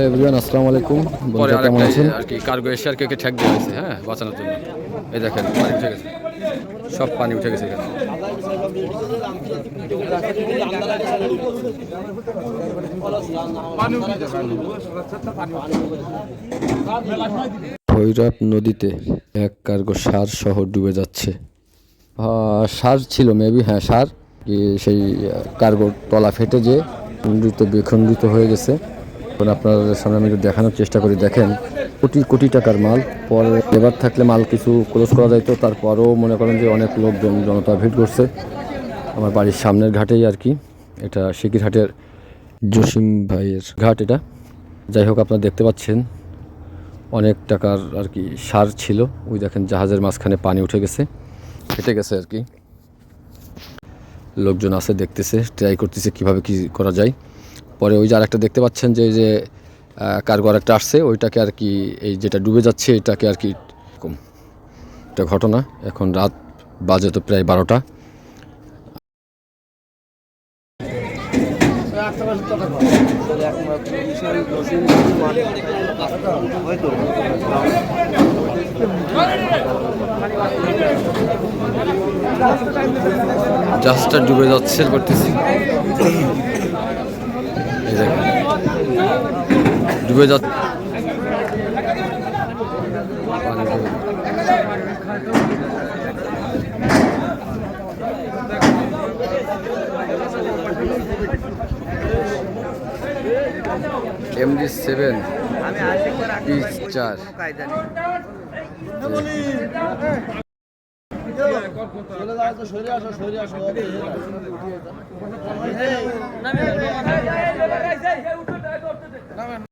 Everyone আসসালামু আলাইকুম। পরে কেমন আছেন? আর কি কার্গো এশিয়ারকে কে ঠেক দেওয়া হয়েছে হ্যাঁ বাঁচানোর জন্য। এই দেখেন পানি উঠে গেছে। সব পানি উঠে গেছে এখানে। ভৈরব নদীতে এক কার্গো সার শহর ডুবে যাচ্ছে। সার ছিল মেবি হ্যাঁ সার। সেই কার্গো তলা ফেটে যে খণ্ডিত বিখণ্ডিত হয়ে গেছে। এখন আপনাদের সামনে আমি একটু দেখানোর চেষ্টা করি। দেখেন, কোটি কোটি টাকার মাল। পরে এবার থাকলে মাল কিছু ক্লোজ করা যাইতো তারপরেও মনে করেন যে অনেক লোকজন, জনতা ভিড় করছে। আমার বাড়ির সামনের ঘাটেই আর কি। এটা শিকিরহাটের জসিম ভাইয়ের ঘাট এটা। যাই হোক, আপনারা দেখতে পাচ্ছেন, অনেক টাকার আর কি সার ছিল। ওই দেখেন, জাহাজের মাঝখানে পানি উঠে গেছে, ফেটে গেছে আর কি। লোকজন আছে, দেখতেছে ট্রাই করতেছে কীভাবে কি করা যায়। পরে ওই যে আরেকটা দেখতে পাচ্ছেন যে যে কার্গো আরেকটা আসছে, ওইটাকে আর কি এই যেটা ডুবে যাচ্ছে, এটাকে আর কি একটা ঘটনা। এখন রাত বাজে তো প্রায় বারোটা। জাহাজটা ডুবে যাচ্ছে, করতেছি এই দেখেন ডুবে যাচ্ছে এমডি সেভেন চার